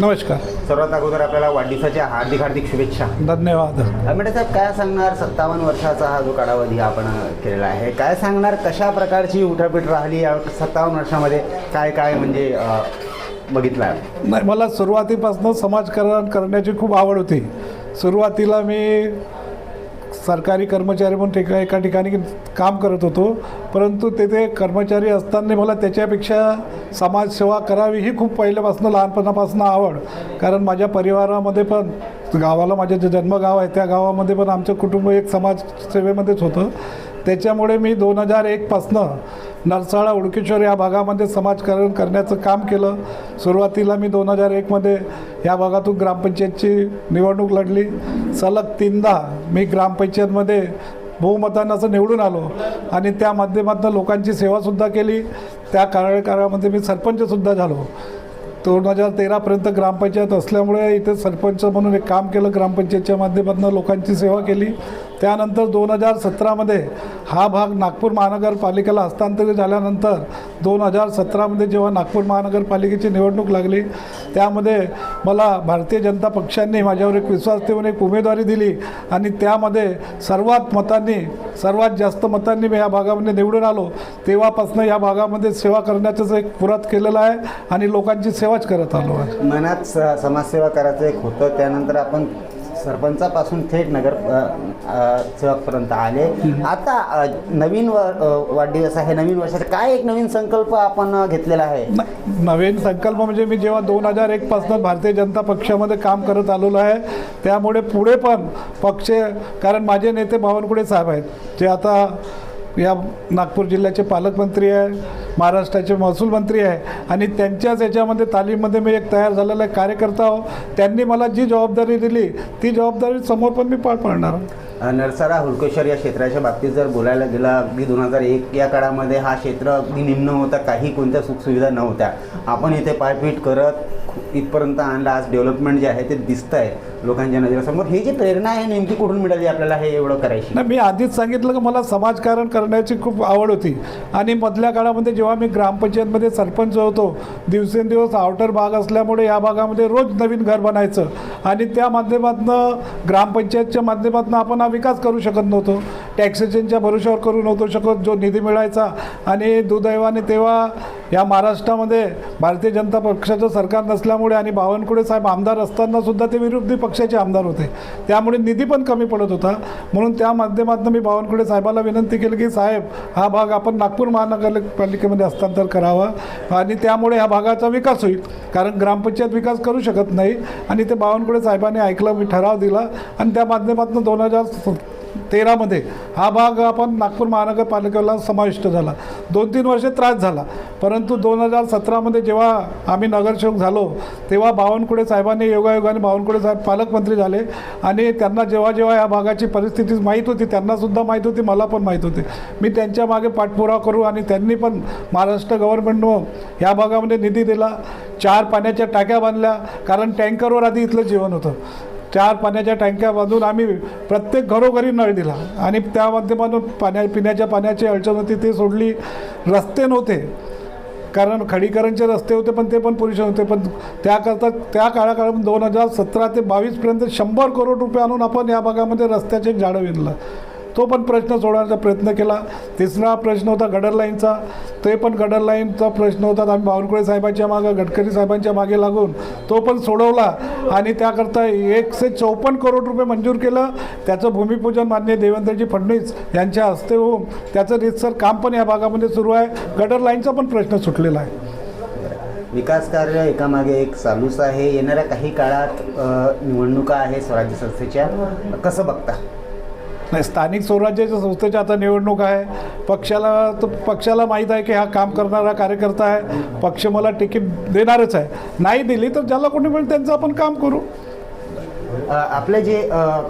नमस्कार. सर्वात अगोदर आपल्याला वाढदिवसाच्या हार्दिक हार्दिक शुभेच्छा. धन्यवाद. अमिता साहेब काय सांगणार? सत्तावन्न वर्षाचा हा जो कालावधी आपण केलेला आहे काय सांगणार? कशा प्रकारची उठापीठ राहिली या सत्तावन्न वर्षामध्ये? काय काय म्हणजे बघितलं आहे नाही मला सुरुवातीपासून समाजकारण करण्याची खूप आवड होती. सुरुवातीला मी सरकारी कर्मचारी म्हणून ठिका एका ठिकाणी काम करत होतो. परंतु तेथे कर्मचारी असताना मला त्याच्यापेक्षा समाजसेवा करावी ही खूप पहिल्यापासून लहानपणापासून आवड. कारण माझ्या परिवारामध्ये पण गावाला माझं जे जन्मगाव आहे त्या गावामध्ये पण आमचं कुटुंब एक समाजसेवेमध्येच होतं. त्याच्यामुळे मी दोन हजार एकपासनं नरसाळा उडकेश्वर या भागामध्ये समाजकारण करण्याचं काम केलं. सुरुवातीला मी दोन हजार एकमध्ये या भागातून ग्रामपंचायतची निवडणूक लढली. सलग तीनदा मी ग्रामपंचायतमध्ये बहुमतानं असं निवडून आलो आणि त्या माध्यमातून लोकांची सेवासुद्धा केली. त्या कार्यकाळामध्ये मी सरपंचसुद्धा झालो. दोन हजार तेरापर्यंत ग्रामपंचायत असल्यामुळे इथे सरपंच म्हणून एक काम केलं. ग्रामपंचायतच्या माध्यमातून लोकांची सेवा केली. त्यानंतर दोन हजार सतरामध्ये हा भाग नागपूर महानगरपालिकेला हस्तांतरित झाल्यानंतर दोन हजार सतरामध्ये जेव्हा नागपूर महानगरपालिकेची निवडणूक लागली त्यामध्ये मला भारतीय जनता पक्षांनी माझ्यावर एक विश्वास ठेवून एक उमेदवारी दिली आणि त्यामध्ये सर्वात मतांनी सर्वात जास्त मतांनी मी या भागामध्ये निवडून आलो. तेव्हापासून या भागामध्ये सेवा करण्याचंच एक पुरात केलेलं आहे आणि लोकांची सेवाच करत आलो आहे. मनात समाजसेवा करायचं एक होतं त्यानंतर आपण सरपंचापासून थेट नगर सेवकपर्यंत आले. आता अ, नवीन व वाढदिवस आहे नवीन वर्षाचा काय एक नवीन संकल्प आपण घेतलेला आहे? न- नवीन संकल्प म्हणजे मी जेव्हा दोन हजार एकपासून भारतीय जनता पक्षामध्ये काम करत आलेलो आहे त्यामुळे पुढे पण पक्ष कारण माझे नेते बावनकुळे साहेब आहेत जे आता या नागपूर जिल्ह्याचे पालकमंत्री आहे महाराष्ट्राचे महसूल मंत्री आहे. आणि त्यांच्याच याच्यामध्ये तालीममध्ये मी एक तयार झालेला कार्यकर्ता आहो. त्यांनी मला जी जबाबदारी दिली ती जबाबदारी समोर पण मी पार पाडणार नरसारा हुलकेश्वर या क्षेत्राच्या बाबतीत जर बोलायला गेलं अगदी दोन हजार एक या काळामध्ये हा क्षेत्र अगदी निम्न होता काही कोणत्या सुखसुविधा नव्हत्या. आपण इथे पायपीट करत इथपर्यंत आणलं आज डेव्हलपमेंट जे आहे ते दिसतं आहे लोकांच्या नजरेसमोर. ही जी प्रेरणा आहे नेमकी कुठून मिळाली आपल्याला हे एवढं करायची? नाही मी आधीच सांगितलं की मला समाजकारण करण्याची खूप आवड होती. आणि मधल्या काळामध्ये जेव्हा मी ग्रामपंचायतमध्ये सरपंच होतो दिवसेंदिवस आउटर भाग असल्यामुळे या भागामध्ये रोज नवीन घर बनायचं. आणि त्या माध्यमातून ग्रामपंचायतच्या माध्यमातून आपण पुन्हा विकास करू शकत नव्हतो. टॅक्सेशनच्या भरोश्यावर करू नव्हतो शकत. जो निधी मिळायचा आणि दुर्दैवाने तेव्हा या महाराष्ट्रामध्ये भारतीय जनता पक्षाचं सरकार नसल्यामुळे आणि बावनकुळे साहेब आमदार असताना सुद्धा ते विरोधी पक्षाचे आमदार होते. त्यामुळे निधी पण कमी पडत होता. म्हणून त्या माध्यमातून मी बावनकुळे साहेबाला विनंती केली की साहेब हा भाग आपण नागपूर महानगरपालिकेमध्ये हस्तांतर करावा आणि त्यामुळे ह्या भागाचा विकास होईल. कारण ग्रामपंचायत विकास करू शकत नाही. आणि ते बावनकुळे साहेबांनी ऐकलं मी ठराव दिला आणि त्या माध्यमातून दोन हजार तेरामध्ये हा भाग आपण नागपूर महानगरपालिकेला समाविष्ट झाला. दोन तीन वर्षे त्रास झाला. परंतु दोन हजार सतरामध्ये जेव्हा आम्ही नगरसेवक झालो तेव्हा बावनकुळे साहेबांनी योगायोगाने बावनकुळे साहेब पालकमंत्री झाले. आणि त्यांना जेव्हा जेव्हा या भागाची परिस्थिती माहीत होती त्यांनासुद्धा माहीत होती मला पण माहीत होती. मी त्यांच्या मागे पाठपुरावा करू आणि त्यांनी पण महाराष्ट्र गव्हर्नमेंटनं या भागामध्ये निधी दिला. चार पाण्याच्या टाक्या बांधल्या कारण टँकरवर आधी इथलं जीवन होतं. चार पाण्याच्या टँक्या बांधून आम्ही प्रत्येक घरोघरी नळ दिला. आणि त्या माध्यमातून पाण्या पिण्याच्या पाण्याची अडचण होती ती सोडली. रस्ते नव्हते. कारण खडीकरणचे रस्ते होते पण ते पण पुरेसे होते पण त्याकरता त्या काळाकाळात दोन हजार सतरा ते बावीसपर्यंत शंभर करोड रुपये आणून आपण या भागामध्ये रस्त्याचे एक झाडं विणलं. तो पण प्रश्न सोडवण्याचा प्रयत्न केला. तिसरा प्रश्न होता गडर लाईनचा. ते पण गडर लाईनचा प्रश्न होता. आम्ही बावनकुळे साहेबांच्या मागं गडकरी साहेबांच्या मागे लागून तो पण सोडवला. आणि त्याकरता एकशे चौपन्न करोड रुपये मंजूर केलं. त्याचं भूमिपूजन मान्य देवेंद्रजी फडणवीस यांच्या हस्ते होऊन त्याचं रितसर काम पण या भागामध्ये सुरू आहे. गडर लाईनचा पण प्रश्न सुटलेला आहे. विकास कार्य एकामागे एक चालूच आहे. येणाऱ्या काही काळात निवडणुका आहे स्वराज्य संस्थेच्या. कसं बघता? नाही स्थानिक स्वराज्याच्या संस्थेच्या आता निवडणूक आहे. पक्षाला तर पक्षाला माहीत आहे की हा काम करणारा कार्यकर्ता आहे. पक्ष मला तिकीट देणारच आहे. नाही दिली तर ज्याला कोणी मिळेल त्यांचं आपण काम करू. आपले जे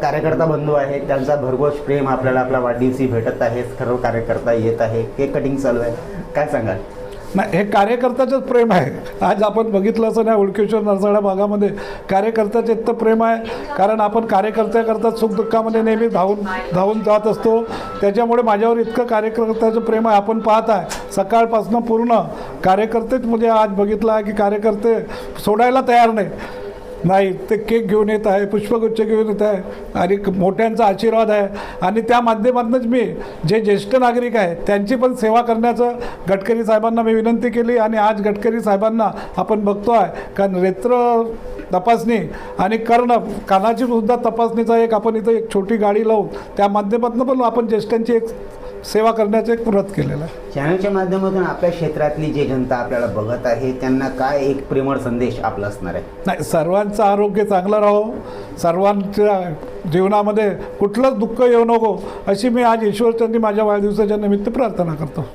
कार्यकर्ता बंधू आहेत त्यांचा भरघोस प्रेम आपल्याला आपल्या वाढदिवशी भेटत आहे. सर्व कार्यकर्ता येत आहे. केक कटिंग चालू आहे. काय सांगाल? नाही हे कार्यकर्त्याचंच प्रेम आहे. आज आपण बघितलं असं नाही उडकेश्वर नरसाळा भागामध्ये कार्यकर्त्याचे इतकं प्रेम आहे. कारण आपण कार्यकर्त्याकरता सुखदुःखामध्ये नेहमी धावून धावून जात असतो. त्याच्यामुळे माझ्यावर इतकं कार्यकर्त्याचं प्रेम आहे. आपण पाहत आहे सकाळपासून पूर्ण कार्यकर्तेच म्हणजे आज बघितलं आहे की कार्यकर्ते सोडायला तयार नाही नाही ते केक घेऊन येत आहे पुष्पगुच्छ घेऊन येत आहे आणि मोठ्यांचा आशीर्वाद आहे. आणि त्या माध्यमातूनच मी जे ज्येष्ठ नागरिक आहे त्यांची पण सेवा करण्याचं गडकरी साहेबांना मी विनंती केली आणि आज गडकरी साहेबांना आपण बघतो आहे कारण रेत्र तपासणी आणि कर्ण कानाची सुद्धा तपासणीचा एक आपण इथं एक छोटी गाडी लावून त्या माध्यमातून पण आपण ज्येष्ठांची एक सेवा करण्याचं एक व्रत केलेलं आहे. चॅनलच्या माध्यमातून आपल्या क्षेत्रातली जी जनता आपल्याला बघत आहे त्यांना काय एक प्रेमळ संदेश आपला असणार आहे? नाही सर्वांचं आरोग्य चांगलं राहो. सर्वांच्या जीवनामध्ये कुठलंच दुःख येऊ नको अशी मी आज ईश्वरचंदी माझ्या वाढदिवसाच्या निमित्त प्रार्थना करतो.